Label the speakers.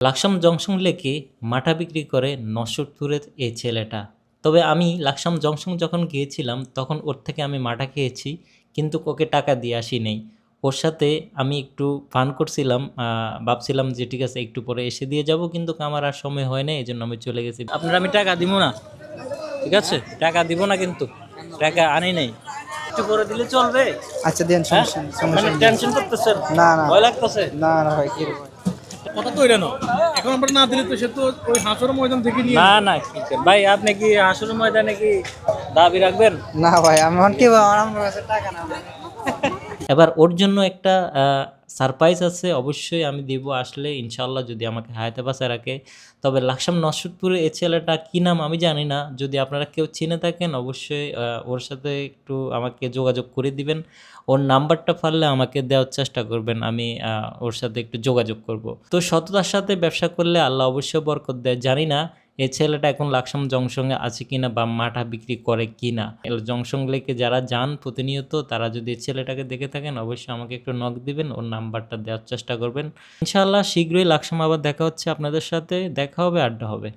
Speaker 1: Laksam junction লেকে মাঠা বিক্রি করে নশোরপুরের এই ছেলেটা। তবে আমি লাকসাম জংশন যখন গিয়েছিলাম তখন ওর থেকে আমি মাঠা খেয়েছি কিন্তু ওকে টাকা দিয়ে আসি নেই ওর সাথে আমি একটু ফান করছিলাম ভাবছিলাম যে ঠিক আছে একটু পরে এসে দিয়ে যাব কিন্তু আমার আর সময় হয় না এই জন্য আমি চলে গেছি। আপনার আমি টাকা দিব না। ঠিক আছে? টাকা দিব না কিন্তু। টাকা আনি নাই। একটু পরে দিলে চলবে।
Speaker 2: আচ্ছা দেন
Speaker 1: হ্যাঁ?
Speaker 2: নেই, সমস্যা
Speaker 1: মানে। টেনশন করতেছেন?
Speaker 2: না, না।
Speaker 1: ভয় লাগতেছে?
Speaker 2: না না ভাই কি
Speaker 3: কথা তো এটা না এখন আমরা না দিলে তো সে তো ওই হাঁসর ময়দান থেকে নিয়ে
Speaker 1: না না ভাই আপনি কি হাসুর ময়দানে কি দাবি রাখবেন?
Speaker 2: না ভাই আমার কি আমার কাছে টাকা না।
Speaker 1: এবার ওর জন্য একটা সারপ্রাইজ আছে, অবশ্যই আমি দিব। আসলে ইনশাল্লাহ যদি আমাকে হায়াতে বাসে রাখে। তবে লাকসাম নসরুদপুরে এই ছেলেটা কী নাম আমি জানি না। যদি আপনারা কেউ চিনে থাকেন, অবশ্যই ওর সাথে একটু আমাকে যোগাযোগ করে দিবেন। ওর নাম্বারটা পারলে আমাকে দেওয়ার চেষ্টা করবেন। আমি ওর সাথে একটু যোগাযোগ করব। তো সততার সাথে ব্যবসা করলে আল্লাহ অবশ্যই বরকত দেয়। জানি না এই ছেলেটা এখন লাকসাম জংশনে আছে কিনা বা মাঠা বিক্রি করে কিনা? জংশন লেকে যারা যান প্রতিনিয়ত, তারা যদি এই ছেলেটাকে দেখে থাকেন, অবশ্যই আমাকে একটু নক দিবেন, ওর নাম্বারটা দেওয়ার চেষ্টা করবেন। ইনশাল্লাহ শীঘ্রই লাকসাম আবার দেখা হচ্ছে আপনাদের সাথে, দেখা হবে, আড্ডা হবে।